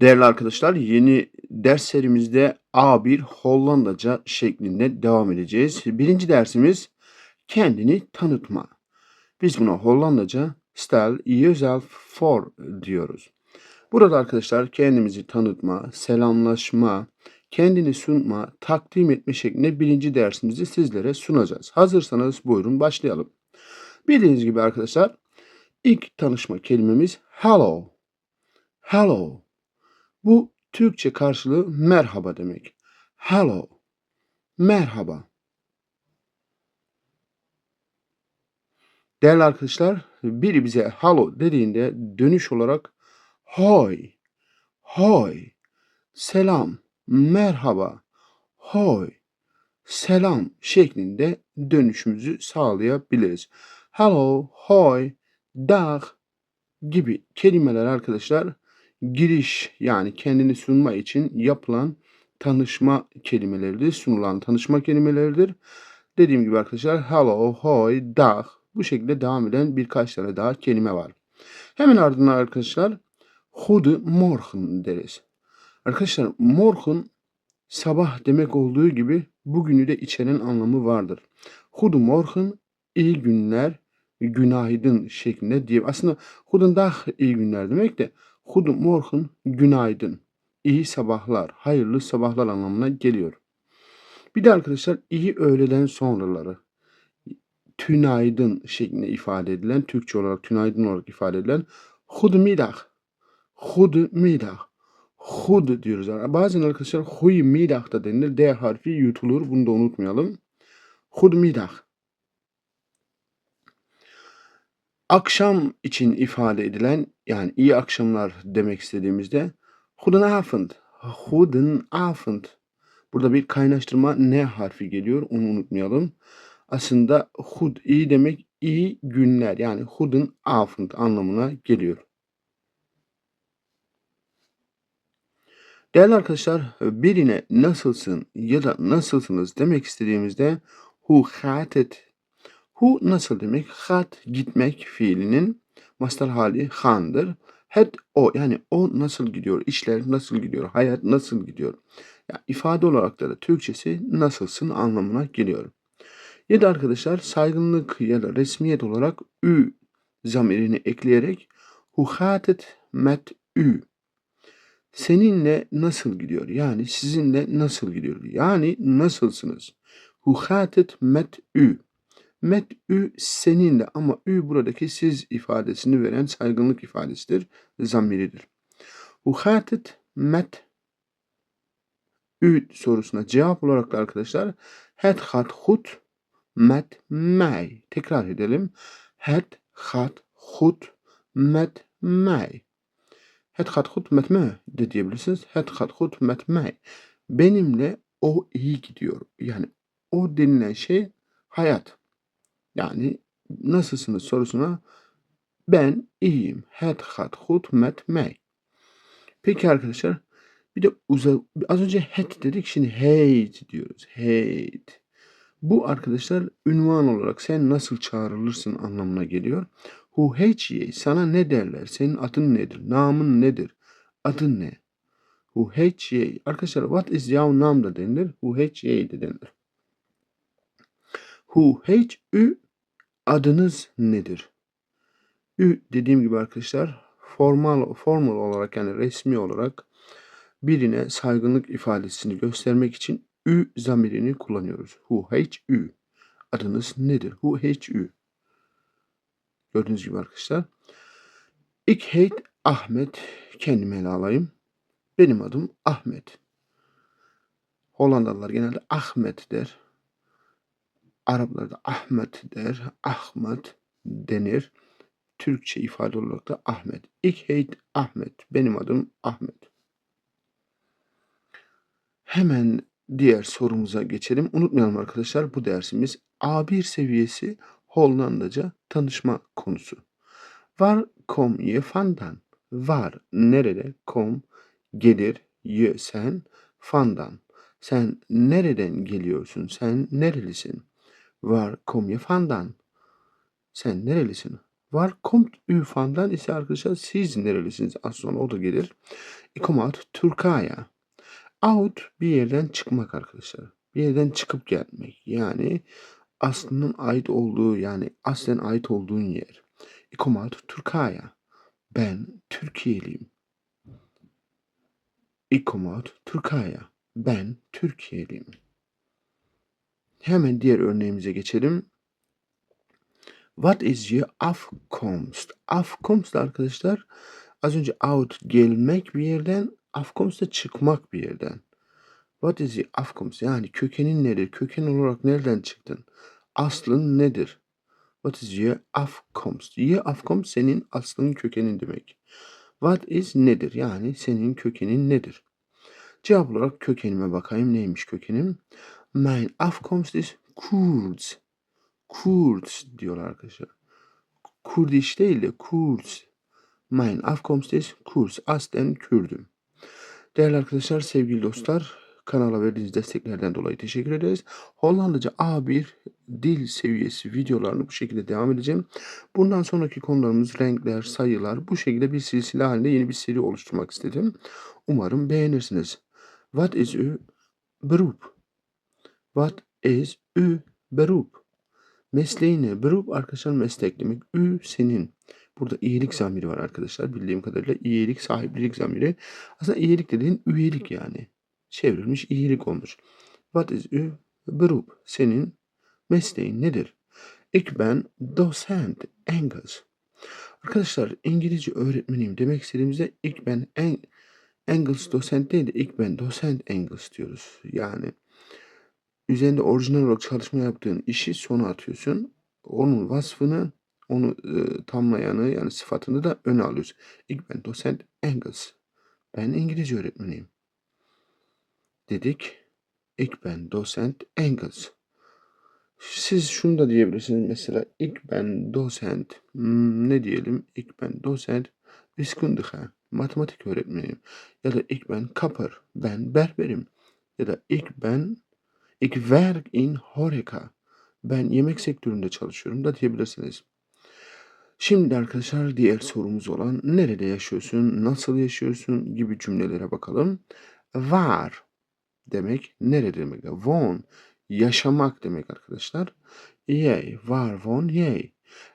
Değerli arkadaşlar, yeni ders serimizde A1 Hollandaca şeklinde devam edeceğiz. Birinci dersimiz kendini tanıtma. Biz buna Hollandaca stel jezelf voor diyoruz. Burada arkadaşlar kendimizi tanıtma, selamlaşma, kendini sunma, takdim etme şeklinde birinci dersimizi sizlere sunacağız. Hazırsanız buyurun başlayalım. Bildiğiniz gibi arkadaşlar ilk tanışma kelimemiz hello. Hello. Bu Türkçe karşılığı merhaba demek. Hello. Merhaba. Değerli arkadaşlar, biri bize hello dediğinde dönüş olarak hoy, hoy, selam, merhaba, hoy, selam şeklinde dönüşümüzü sağlayabiliriz. Hello, hoy, dag gibi kelimeler arkadaşlar giriş yani kendini sunma için yapılan tanışma kelimeleridir. Sunulan tanışma kelimeleridir. Dediğim gibi arkadaşlar hello, hoy, dag bu şekilde devam eden birkaç tane daha kelime var. Hemen ardından arkadaşlar Goedemorgen deriz. Arkadaşlar morgen sabah demek olduğu gibi bugünü de içeren anlamı vardır. Goedemorgen iyi günler, günaydın şeklinde diye. Aslında Goedendag iyi günler demek de Goedemorgen günaydın. İyi sabahlar, hayırlı sabahlar anlamına geliyor. Bir de arkadaşlar iyi öğleden sonraları tünaydın şeklinde ifade edilen, Türkçe olarak tünaydın olarak ifade edilen Goedemiddag. Goedemiddag. Hud diyoruz. Bazen arkadaşlar Goedemiddag da denilir. D harfi yutulur. Bunu da unutmayalım. Goedemiddag. Akşam için ifade edilen yani iyi akşamlar demek istediğimizde Goedenavond. Goedenavond. Burada bir kaynaştırma N harfi geliyor. Onu unutmayalım. Aslında hud iyi demek iyi günler yani hudun afund anlamına geliyor. Değerli arkadaşlar birine nasılsın ya da nasılsınız demek istediğimizde hu gaat Hu nasıl demek? Gaat gitmek fiilinin mastar hali handır. Het o yani o nasıl gidiyor, işler nasıl gidiyor, hayat nasıl gidiyor. Yani ifade olarak da, da Türkçesi nasılsın anlamına geliyor. Ya da arkadaşlar saygınlık ya da resmiyet olarak ü zamirini ekleyerek hu gaat met ü seninle nasıl gidiyor? Yani sizinle nasıl gidiyor? Yani nasılsınız? Hu gaat met ü Met ü seninle ama ü buradaki siz ifadesini veren saygınlık ifadesidir, zamiridir. Gaat met ü sorusuna cevap olarak da arkadaşlar het gaat goed met mij. Tekrar edelim. Het gaat goed met mij. Het gaat goed met mij de diyebilirsiniz. Het gaat goed met mij. Benimle o iyi gidiyor. Yani o denilen şey hayat. Yani nasılsınız sorusuna ben iyiyim. Het gaat goed met mij. Peki arkadaşlar bir de uza, az önce het dedik şimdi hate diyoruz. Hate. Bu arkadaşlar ünvan olarak sen nasıl çağrılırsın anlamına geliyor. Hu heciye sana ne derler? Senin adın nedir? Namın nedir? Adın ne? Hu heciye. Arkadaşlar what is your name da denilir. Hu heciye de denilir. Hu hec ü adınız nedir? Ü dediğim gibi arkadaşlar formal formal olarak yani resmi olarak birine saygınlık ifadesini göstermek için ü zamirini kullanıyoruz. Who h ü. Adınız nedir? Who h ü. Gördüğünüz gibi arkadaşlar. Ik heet Ahmet. Kendimi ele alayım. Benim adım Ahmet. Hollandalılar genelde Ahmet der. Araplar da Ahmet der. Ahmet denir. Türkçe ifade olarak da Ahmet. Ik heet Ahmet. Benim adım Ahmet. Hemen diğer sorumuza geçelim. Unutmayalım arkadaşlar bu dersimiz A1 seviyesi Hollandaca tanışma konusu. Var kom je vandaan? Var nerede? Kom gelir ye sen fandan. Sen nereden geliyorsun? Sen nerelisin? Var kom je vandaan? Sen nerelisin? Var kommt ü fan'dan ise arkadaşlar siz nerelisiniz? Az sonra o da gelir. Aus Türkiye. Out bir yerden çıkmak arkadaşlar. Bir yerden çıkıp gelmek. Yani aslının ait olduğu yani aslen ait olduğun yer. Aus Türkiye. Ben Türkiye'liyim. Aus Türkiye. Ben Türkiye'liyim. Hemen diğer örneğimize geçelim. What is your Afkomst? Afkomst arkadaşlar az önce out gelmek bir yerden, Afkomst da çıkmak bir yerden. What is your Afkomst? Yani kökenin nedir? Köken olarak nereden çıktın? Aslın nedir? What is your Afkomst? Your Afkomst senin aslının kökenin demek. What is nedir? Yani senin kökenin nedir? Cevap olarak kökenime bakayım. Neymiş kökenim? Mein Afkomst ist Kurz. Kurz diyorlar arkadaşlar. Kurdiş değil de Kurz. Mein Afkomst ist Kurz. Aslen Kürdüm. Değerli arkadaşlar, sevgili dostlar, kanala verdiğiniz desteklerden dolayı teşekkür ederiz. Hollandaca A1 dil seviyesi videolarını bu şekilde devam edeceğim. Bundan sonraki konularımız renkler, sayılar bu şekilde bir silsile halinde yeni bir seri oluşturmak istedim. Umarım beğenirsiniz. What is ü beroep? What is ü beroep? Mesleğin ne? Beroep arkadaşlar meslek demek. Ü senin. Burada iyilik zamiri var arkadaşlar. Bildiğim kadarıyla iyilik, sahiplilik zamiri. Aslında iyilik dediğin üyelik yani. Çevrilmiş iyilik olmuş. What is ü beroep? Senin mesleğin nedir? Ik ben docent Engels. Arkadaşlar İngilizce öğretmeniyim demek istediğimizde ik ben en, Engels docent değil de ik ben docent Engels diyoruz. Yani üzerinde orijinal olarak çalışma yaptığın işi sona atıyorsun. Onun vasfını, onu e, tamlayanı yani sıfatını da öne alıyorsun. İlk ben docent Engels. Ben İngilizce öğretmeniyim. Dedik. İlk ben docent Engels. Siz şunu da diyebilirsiniz mesela ilk ben docent hmm, ne diyelim ilk ben docent wiskundige matematik öğretmeniyim ya da ilk ben kapper ben berberim ya da ilk ben Ik werk in horeca. Ben yemek sektöründe çalışıyorum da diyebilirsiniz. Şimdi arkadaşlar diğer sorumuz olan nerede yaşıyorsun, nasıl yaşıyorsun gibi cümlelere bakalım. Var demek nerede demek? Wohn yaşamak demek arkadaşlar. Yey var wohn yey.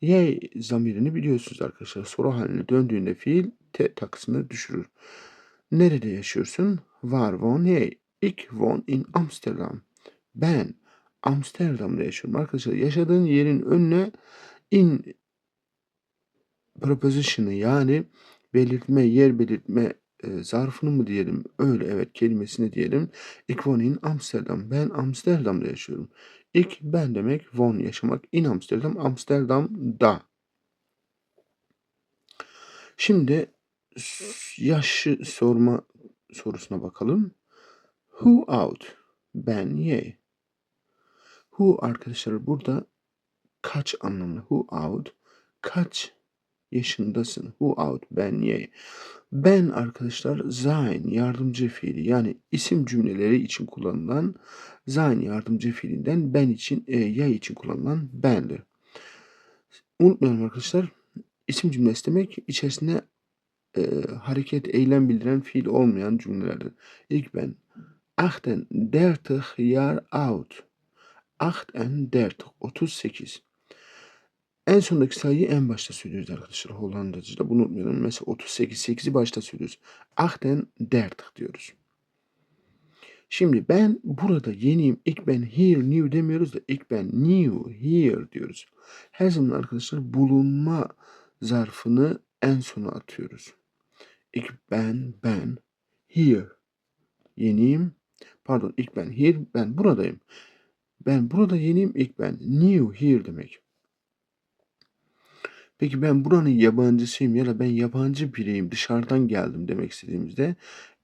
Yey zamirini biliyorsunuz arkadaşlar. Soru haline döndüğünde fiil te takısını düşürür. Nerede yaşıyorsun? Var wohn yey. Ik wohn in Amsterdam. Ben Amsterdam'da yaşıyorum. Arkadaşlar yaşadığın yerin önüne in preposition'ı yani belirtme, yer belirtme e, zarfını mı diyelim? Öyle evet kelimesini diyelim. Ik wohne in Amsterdam. Ben Amsterdam'da yaşıyorum. Ik ben demek wohn yaşamak. In Amsterdam Amsterdam'da. Şimdi yaşı sorma sorusuna bakalım. Who out? Ben ye. Who arkadaşlar burada kaç anlamlı. Who out kaç yaşındasın? Who out ben ye. Ben arkadaşlar sein yardımcı fiili yani isim cümleleri için kullanılan sein yardımcı fiilinden ben için e, ya için kullanılan bendir. Unutmayalım arkadaşlar isim cümlesi demek içerisinde e, hareket, eylem bildiren fiil olmayan cümlelerdir. İlk ben 38 Jahr out. 38, 38. En sondaki sayıyı en başta söylüyoruz arkadaşlar Hollandacıda. Bunu unutmayalım. Mesela 38, 8'i başta söylüyoruz. 38 diyoruz. Şimdi ben burada yeniyim. İlk ben here, new demiyoruz da ilk ben new, here diyoruz. Her zaman arkadaşlar bulunma zarfını en sona atıyoruz. İlk ben, ben, here. Yeniyim. Pardon ilk ben here, ben buradayım. Ben burada yeniyim ilk ben. New here demek. Peki ben buranın yabancısıyım ya da ben yabancı biriyim dışarıdan geldim demek istediğimizde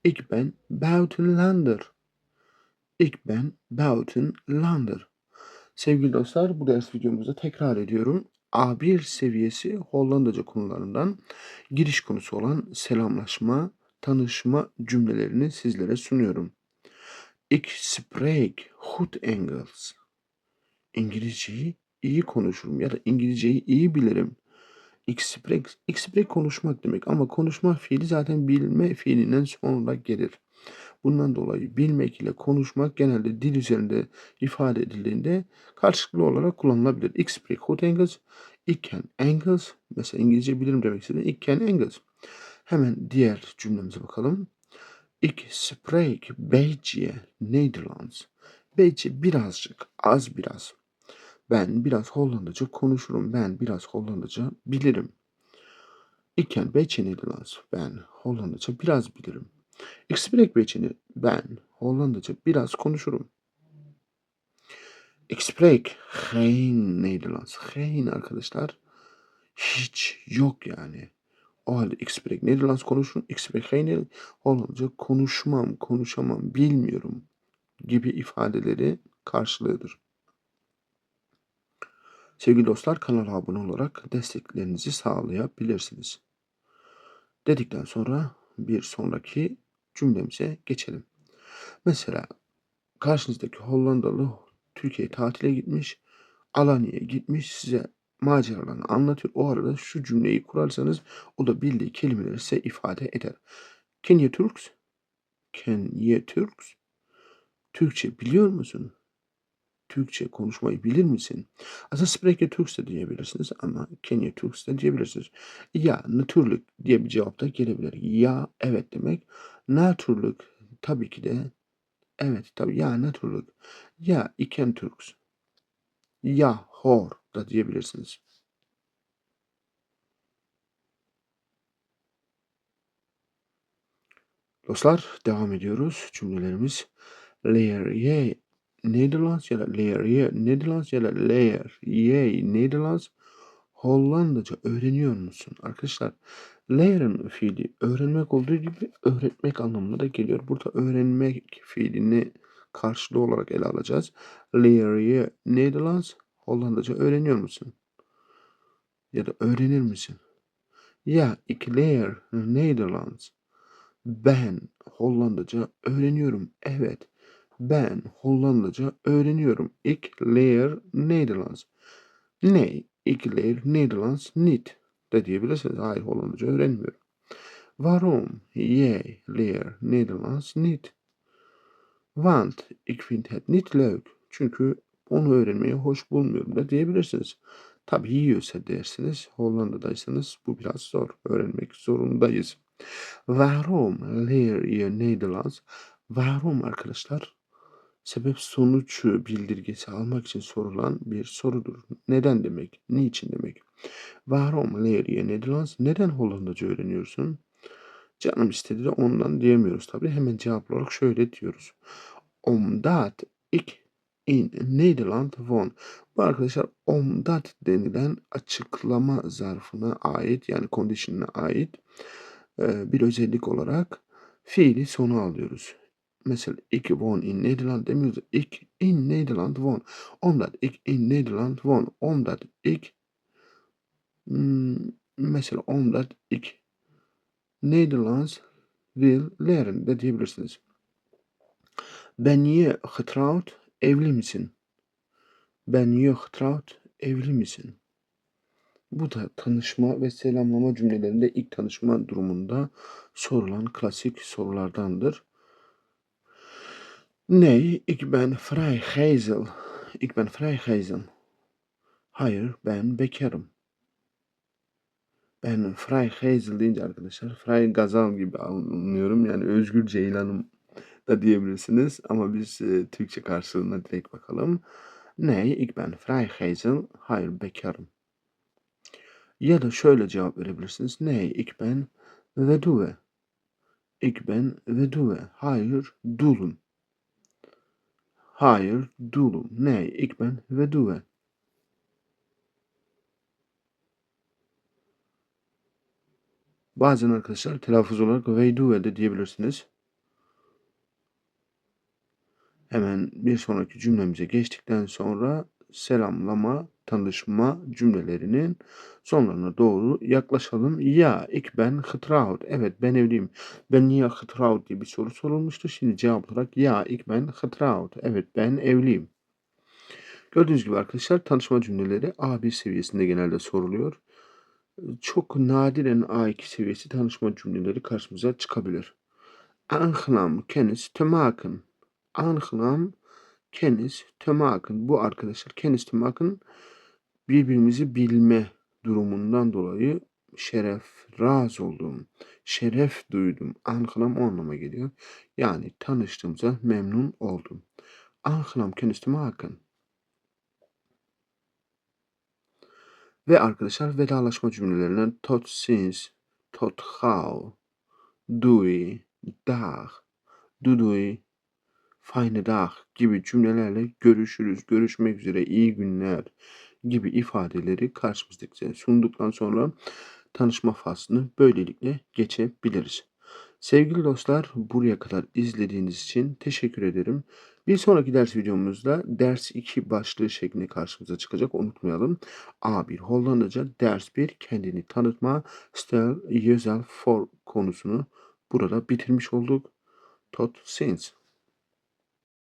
ilk ben buitenlander. İlk ben buitenlander. Sevgili dostlar bu ders videomuzda tekrar ediyorum. A1 seviyesi Hollandaca konularından giriş konusu olan selamlaşma, tanışma cümlelerini sizlere sunuyorum. Ik spreek goed Engels. İngilizceyi iyi konuşurum ya da İngilizceyi iyi bilirim. İksprek, iksprek konuşmak demek ama konuşma fiili zaten bilme fiilinden sonra gelir. Bundan dolayı bilmek ile konuşmak genelde dil üzerinde ifade edildiğinde karşılıklı olarak kullanılabilir. Ich spreek goed Engels. Ich ken Engels. Mesela İngilizce bilirim demek istediğin ich ken Engels. Hemen diğer cümlemize bakalım. Ich spreek beetje Nederlands. Beetje birazcık, az biraz. Ben biraz Hollandaca konuşurum. Ben biraz Hollandaca bilirim. Ik ken beetje Nederlands. Ben Hollandaca biraz bilirim. Ik spreek beetje Ben Hollandaca biraz konuşurum. Ik spreek geen Nederlands. Geen arkadaşlar. Hiç yok yani. O halde ik spreek Nederlands konuşurum. Ik spreek geen Nederlands. Hollandaca konuşmam, konuşamam, bilmiyorum gibi ifadeleri karşılığıdır. Sevgili dostlar kanala abone olarak desteklerinizi sağlayabilirsiniz. Dedikten sonra bir sonraki cümlemize geçelim. Mesela karşınızdaki Hollandalı Türkiye'ye tatile gitmiş, Alanya'ya gitmiş, size maceralarını anlatıyor. O arada şu cümleyi kurarsanız o da bildiği kelimeleri size ifade eder. Turks? Can you Turks? Türkçe biliyor musun? Türkçe konuşmayı bilir misin? Aslında spreche Türks de diyebilirsiniz ama can you Turks de diyebilirsiniz. Ya natürlich diye bir cevap da gelebilir. Ya evet demek. Natürlich tabii ki de evet tabii ya natürlich. Ya ich ken Turks. Ya hor da diyebilirsiniz. Dostlar devam ediyoruz. Cümlelerimiz leer ye Nederlands ya da leer ye Nederlands ya da leer ye Nederlands Hollandaca öğreniyor musun? Arkadaşlar learn fiili öğrenmek olduğu gibi öğretmek anlamına da geliyor. Burada öğrenmek fiilini karşılığı olarak ele alacağız. Leer ye Nederlands Hollandaca öğreniyor musun? Ya da öğrenir misin? Ya, ik leer Nederlands. Ben Hollandaca öğreniyorum. Evet. Ben Hollandaca öğreniyorum. Ik leer Nederlands. Nee, ik leer Nederlands niet. De diyebilirsiniz. Hayır Hollandaca öğrenmiyorum. Waarom? Jij leer Nederlands niet. Want het niet leuk. Çünkü onu öğrenmeyi hoş bulmuyorum da diyebilirsiniz. Tabii yiyorsa dersiniz. Hollanda'daysanız bu biraz zor. Öğrenmek zorundayız. Waarom leer je Nederlands? Waarom arkadaşlar? Sebep sonuç bildirgesi almak için sorulan bir sorudur. Neden demek? Niçin demek? Waarom leer je Nederlands? Neden Hollandaca öğreniyorsun? Canım istedi de ondan diyemiyoruz tabii. Hemen cevap olarak şöyle diyoruz. Omdat ik in Nederland woon. Bu arkadaşlar omdat denilen açıklama zarfına ait yani condition'a ait bir özellik olarak fiili sona alıyoruz. Mesela ik woon in Nederland demiyoruz. Ik in Nederland woon. Omdat ik in Nederland woon. Omdat ik hmm, mesela omdat ik Nederlands wil leren de diyebilirsiniz. Ben je getrouwd? Evli misin? Ben je getrouwd? Evli misin? Bu da tanışma ve selamlama cümlelerinde ilk tanışma durumunda sorulan klasik sorulardandır. Nee, ik ben vrijgezel. Ik ben vrijgezel. Hayır, ben bekarım. Ben vrijgezel deyince arkadaşlar vrijgazal gibi anlıyorum. Yani özgür ceylanım da diyebilirsiniz. Ama biz e, Türkçe karşılığına direkt bakalım. Nee, ik ben vrijgezel. Hayır, bekarım. Ya da şöyle cevap verebilirsiniz. Nee, ik ben weduwe. Ik ben weduwe. Hayır, dulum. Hayır, dulum. Nee, ik ben weduwe. Bazen arkadaşlar telaffuz olarak weduwe de diyebilirsiniz. Hemen bir sonraki cümlemize geçtikten sonra selamlama, tanışma cümlelerinin sonlarına doğru yaklaşalım. Ya, ik ben getrouwd. Evet ben evliyim. Ben niye getrouwd diye bir soru sorulmuştu. Şimdi cevap olarak ya, ik ben getrouwd. Evet ben evliyim. Gördüğünüz gibi arkadaşlar tanışma cümleleri A1 seviyesinde genelde soruluyor. Çok nadiren A2 seviyesi tanışma cümleleri karşımıza çıkabilir. Te maken. Aangenaam kennis te maken. Bu arkadaşlar kennis te maken birbirimizi bilme durumundan dolayı şeref, razı oldum, şeref duydum. Aangenaam o anlama geliyor. Yani tanıştığımıza memnun oldum. Aangenaam kennis te Ve arkadaşlar vedalaşma cümlelerinden tot ziens, tot gauw, doei, dag, doei, fijne dag gibi cümlelerle görüşürüz, görüşmek üzere, iyi günler gibi ifadeleri karşımızdakize sunduktan sonra tanışma faslını böylelikle geçebiliriz. Sevgili dostlar buraya kadar izlediğiniz için teşekkür ederim. Bir sonraki ders videomuzda ders 2 başlığı şeklinde karşımıza çıkacak. Unutmayalım. A1 Hollandaca ders 1 kendini tanıtma Stel Jezelf for konusunu burada bitirmiş olduk. Tot ziens.